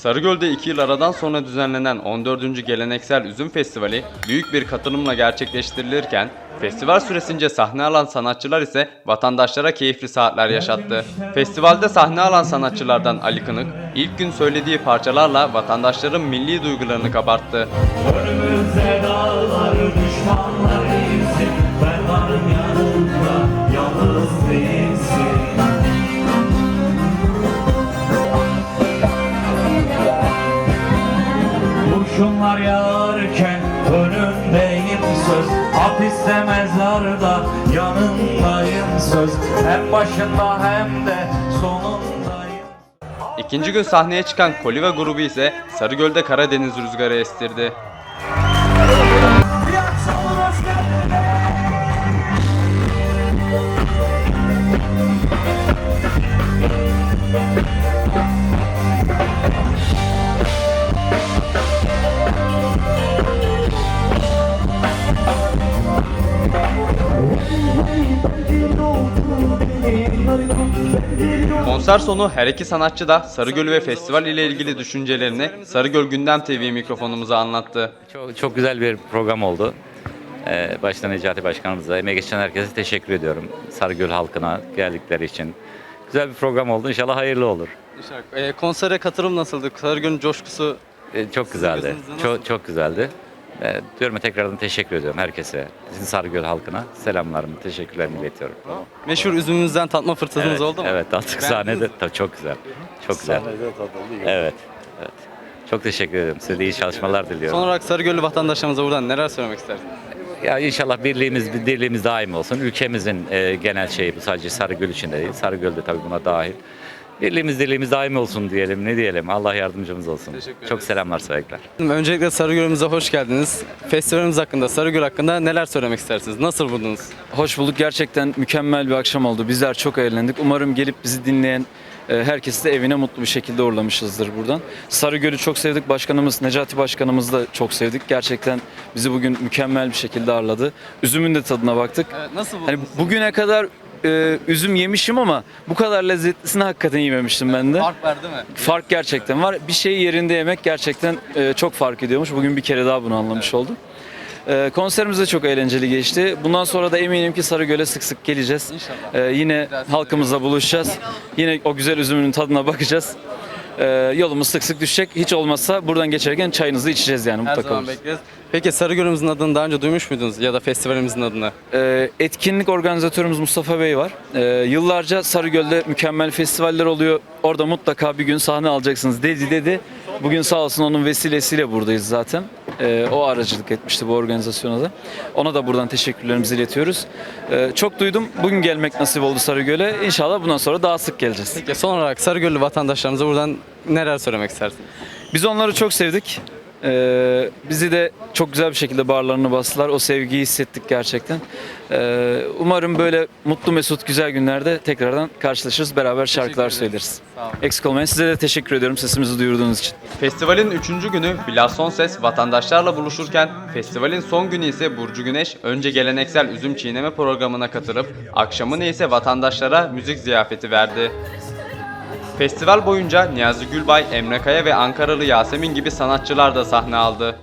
Sarıgöl'de 2 yıl aradan sonra düzenlenen 14. Geleneksel Üzüm Festivali büyük bir katılımla gerçekleştirilirken festival süresince sahne alan sanatçılar ise vatandaşlara keyifli saatler yaşattı. Festivalde sahne alan sanatçılardan Ali Kınık ilk gün söylediği parçalarla vatandaşların milli duygularını kabarttı. Önümüzde dağlar düşmanlar Ben varım yanında Kurşunlar yağarken önündeyim söz. Hapiste mezarda yanındayım söz. Hem başında hem de sonundayım. İkinci gün sahneye çıkan Koliva grubu ise Sarıgöl'de Karadeniz rüzgarı estirdi. Konser sonu her iki sanatçı da Sarıgöl ve festival ile ilgili düşüncelerini Sarıgöl Gündem TV mikrofonumuza anlattı. Çok, çok güzel bir program oldu. Ee, başta Necati Başkanımıza, emeği geçen herkese teşekkür ediyorum. Sarıgöl halkına geldikleri için. Güzel bir program oldu. İnşallah hayırlı olur. E, konsere katılım nasıldı? Sarıgöl'ün coşkusu Ee, çok güzeldi. Çok çok güzeldi. Ee, diyorum ya tekrardan teşekkür ediyorum herkese. Bizim Sarıgöl halkına selamlarımı, teşekkürlerimi iletiyorum. meşhur üzümümüzden tatma fırsatınız Evet, oldu mu? Evet, attık Beğendiniz sahnede. mi? Tabii çok güzel. Çok güzel. Evet. Evet. Çok teşekkür ederim. Size de iyi çalışmalar diliyorum. Son olarak Sarıgöllü vatandaşlarımıza buradan neler söylemek istersiniz? Ya inşallah birliğimiz, dirliğimiz daim olsun. Ülkemizin e, genel şeyi bu sadece Sarıgöl için de değil. Sarıgöl de tabii buna dahil. Birliğimiz, dirliğimiz daim olsun diyelim. Ne diyelim? Allah yardımcımız olsun. Çok selamlar, saygılar. Öncelikle Sarıgöl'ümüze hoş geldiniz. Festivalimiz hakkında, Sarıgöl hakkında neler söylemek istersiniz? Nasıl buldunuz? Hoş bulduk. Gerçekten mükemmel bir akşam oldu. Bizler çok eğlendik. Umarım gelip bizi dinleyen e, herkesi de evine mutlu bir şekilde uğurlamışızdır buradan. Sarıgöl'ü çok sevdik. Başkanımız Necati Başkanımızı da çok sevdik. Gerçekten bizi bugün mükemmel bir şekilde ağırladı. Üzümün de tadına baktık. Evet, nasıl buldunuz? Hani bugüne kadar e, üzüm yemişim ama bu kadar lezzetlisini hakikaten yememiştim ben de. Fark var değil mi? Fark gerçekten var. Bir şeyi yerinde yemek gerçekten e, çok fark ediyormuş. Bugün bir kere daha bunu anlamış oldum. E, konserimiz de çok eğlenceli geçti. Bundan sonra da eminim ki Sarıgöl'e sık sık geleceğiz. İnşallah. E, yine halkımızla buluşacağız. Yine o güzel üzümünün tadına bakacağız. E, yolumuz sık sık düşecek. Hiç olmazsa buradan geçerken çayınızı içeceğiz yani Her mutlaka. zaman oluruz. bekleriz. Peki Sarıgöl'ümüzün adını daha önce duymuş muydunuz ya da festivalimizin adını? E, etkinlik organizatörümüz Mustafa Bey var. E, yıllarca Sarıgöl'de mükemmel festivaller oluyor. Orada mutlaka bir gün sahne alacaksınız dedi dedi. Bugün sağ olsun onun vesilesiyle buradayız zaten. E, o aracılık etmişti bu organizasyona da. Ona da buradan teşekkürlerimizi iletiyoruz. E, çok duydum. Bugün gelmek nasip oldu Sarıgöl'e. İnşallah bundan sonra daha sık geleceğiz. Peki son olarak Sarıgöllü vatandaşlarımıza buradan neler söylemek istersiniz? Biz onları çok sevdik. Ee, bizi de çok güzel bir şekilde bağırlarını bastılar. O sevgiyi hissettik gerçekten. Ee, umarım böyle mutlu mesut güzel günlerde tekrardan karşılaşırız. Beraber şarkılar söyleriz. Eksik olmayın. Size de teşekkür ediyorum sesimizi duyurduğunuz için. Festivalin 3. günü Bilal Sonses vatandaşlarla buluşurken festivalin son günü ise Burcu Güneş önce geleneksel üzüm çiğneme programına katılıp akşamını ise vatandaşlara müzik ziyafeti verdi. Festival boyunca Niyazi Gülbay, Emre Kaya ve Ankaralı Yasemin gibi sanatçılar da sahne aldı.